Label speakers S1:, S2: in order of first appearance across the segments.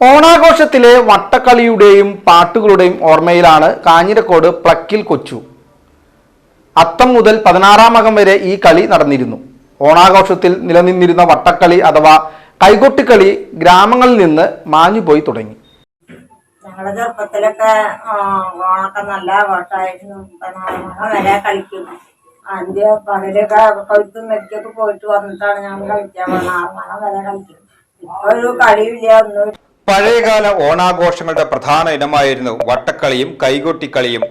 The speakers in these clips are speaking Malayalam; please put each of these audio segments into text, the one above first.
S1: ഓണാഘോഷത്തിലെ വട്ടക്കളിയുടെയും പാട്ടുകളുടെയും ഓർമ്മയിലാണ് കാഞ്ഞിരക്കോട് പ്ലക്കിൽ കൊച്ചു. അത്തം മുതൽ പതിനാറാം അകം വരെ ഈ കളി നടന്നിരുന്നു. ഓണാഘോഷത്തിൽ നിലനിന്നിരുന്ന വട്ടക്കളി അഥവാ കൈകൊട്ടിക്കളി ഗ്രാമങ്ങളിൽ നിന്ന് മാഞ്ഞുപോയി തുടങ്ങി.
S2: ഞങ്ങളുടെ ചെറുപ്പത്തിലൊക്കെ ഓണൊക്കെ നല്ല പതിനാറ് വരെ കളിക്കും ആദ്യ പകലൊക്കെ കൊയ്ത്തും നെറ്റിയൊക്കെ പോയിട്ട് വന്നിട്ടാണ് ഞങ്ങൾ കളിക്കാൻ പോകുന്നത് ആറ് മണം വരെ കളിക്കും ഇപ്പൊ ഒരു കളിയില്ല ഒന്നും
S3: പഴയകാല ഓണാഘോഷങ്ങളുടെ പ്രധാന ഇനമായിരുന്നു വട്ടക്കളിയും കൈകൊട്ടിക്കളിയും.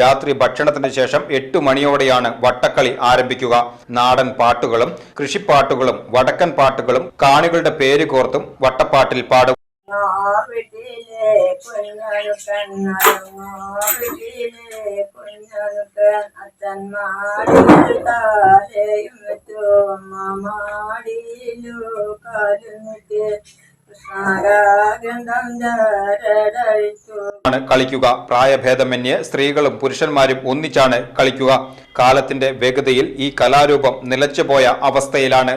S3: രാത്രി ഭക്ഷണത്തിന് ശേഷം എട്ടു മണിയോടെയാണ് വട്ടക്കളി ആരംഭിക്കുക. നാടൻ പാട്ടുകളും കൃഷിപ്പാട്ടുകളും വടക്കൻ പാട്ടുകളും കാണികളുടെ പേര് കോർത്തും വട്ടപ്പാട്ടിൽ പാടും.
S2: വീട്ടിലെ
S3: ആണ് കളിക്കുക. പ്രായഭേദമന്യേ സ്ത്രീകളും പുരുഷന്മാരും ഒന്നിച്ചാണ് കളിക്കുക. കാലത്തിന്റെ വേഗതയിൽ ഈ കലാരൂപം നിലച്ചുപോയ അവസ്ഥയിലാണ്.